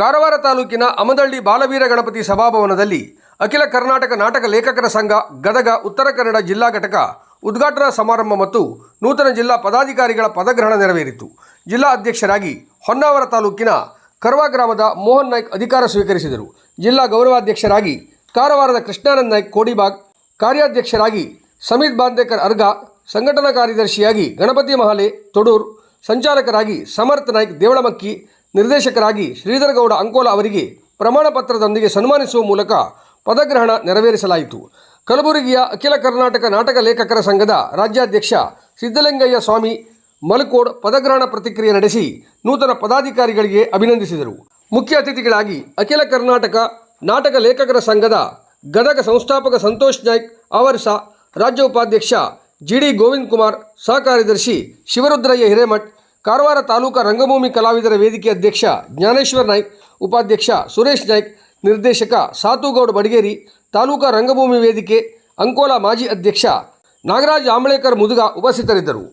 ಕಾರವಾರ ತಾಲೂಕಿನ ಅಮದಳ್ಳಿ ಬಾಲವೀರ ಗಣಪತಿ ಸಭಾಭವನದಲ್ಲಿ ಅಖಿಲ ಕರ್ನಾಟಕ ನಾಟಕ ಲೇಖಕರ ಸಂಘ, ಗದಗ, ಉತ್ತರ ಕನ್ನಡ ಜಿಲ್ಲಾ ಘಟಕ ಉದ್ಘಾಟನಾ ಸಮಾರಂಭ ಮತ್ತು ನೂತನ ಜಿಲ್ಲಾ ಪದಾಧಿಕಾರಿಗಳ ಪದಗ್ರಹಣ ನೆರವೇರಿತು. ಜಿಲ್ಲಾ ಅಧ್ಯಕ್ಷರಾಗಿ ಹೊನ್ನಾವರ ತಾಲೂಕಿನ ಕರ್ವಾ ಗ್ರಾಮದ ಮೋಹನ್ ನಾಯ್ಕ್ ಅಧಿಕಾರ ಸ್ವೀಕರಿಸಿದರು. ಜಿಲ್ಲಾ ಗೌರವಾಧ್ಯಕ್ಷರಾಗಿ ಕಾರವಾರದ ಕೃಷ್ಣಾನಂದ್ ನಾಯ್ಕ್ ಕೋಡಿಬಾಗ್, ಕಾರ್ಯಾಧ್ಯಕ್ಷರಾಗಿ ಸಮೀತ್ ಬಾಂದೇಕರ್ ಅರ್ಗ, ಸಂಘಟನಾ ಕಾರ್ಯದರ್ಶಿಯಾಗಿ ಗಣಪತಿ ಮಹಾಲೆ ತೊಡೂರ್, ಸಂಚಾಲಕರಾಗಿ ಸಮರ್ಥ ನಾಯ್ಕ್ ದೇವಳಮಕ್ಕಿ ನಿರ್ದೇಶಕರಾಗಿ ಶ್ರೀಧರಗೌಡ ಅಂಕೋಲ ಅವರಿಗೆ ಪ್ರಮಾಣ ಪತ್ರದೊಂದಿಗೆ ಸನ್ಮಾನಿಸುವ ಮೂಲಕ ಪದಗ್ರಹಣ ನೆರವೇರಿಸಲಾಯಿತು. ಕಲಬುರಗಿಯ ಅಖಿಲ ಕರ್ನಾಟಕ ನಾಟಕ ಲೇಖಕರ ಸಂಘದ ರಾಜ್ಯಾಧ್ಯಕ್ಷ ಸಿದ್ದಲಿಂಗಯ್ಯ ಸ್ವಾಮಿ ಮಲಕೋಡ್ ಪದಗ್ರಹಣ ಪ್ರತಿಕ್ರಿಯೆ ನಡೆಸಿ ನೂತನ ಪದಾಧಿಕಾರಿಗಳಿಗೆ ಅಭಿನಂದಿಸಿದರು. ಮುಖ್ಯ ಅತಿಥಿಗಳಾಗಿ ಅಖಿಲ ಕರ್ನಾಟಕ ನಾಟಕ ಲೇಖಕರ ಸಂಘದ ಗದಗ ಸಂಸ್ಥಾಪಕ ಸಂತೋಷ್ ನಾಯ್ಕ್ ಆವರ್ಸ ರಾಜ್ಯ ಉಪಾಧ್ಯಕ್ಷ ಜಿ ಡಿ ಗೋವಿಂದ್ ಕುಮಾರ್ ಸಹ ಕಾರ್ಯದರ್ಶಿ ಶಿವರುದ್ರಯ್ಯ ಹಿರೇಮಠ್ ಕಾರವಾರ ತಾಲೂಕಾ ರಂಗಭೂಮಿ ಕಲಾವಿದರ ವೇದಿಕೆ ಅಧ್ಯಕ್ಷ ಜ್ಞಾನೇಶ್ವರ ನಾಯ್ಕ್, ಉಪಾಧ್ಯಕ್ಷ ಸುರೇಶ್ ನಾಯ್ಕ್, ನಿರ್ದೇಶಕ ಸಾತುಗೌಡ ಬಡಗೇರಿ, ತಾಲೂಕಾ ರಂಗಭೂಮಿ ವೇದಿಕೆ, ಅಂಕೋಲಾ ಮಾಜಿ ಅಧ್ಯಕ್ಷ ನಾಗರಾಜ್ ಆಂಬಳೇಕರ್ ಮುದುಗ ಉಪಸ್ಥಿತರಿದ್ದರು.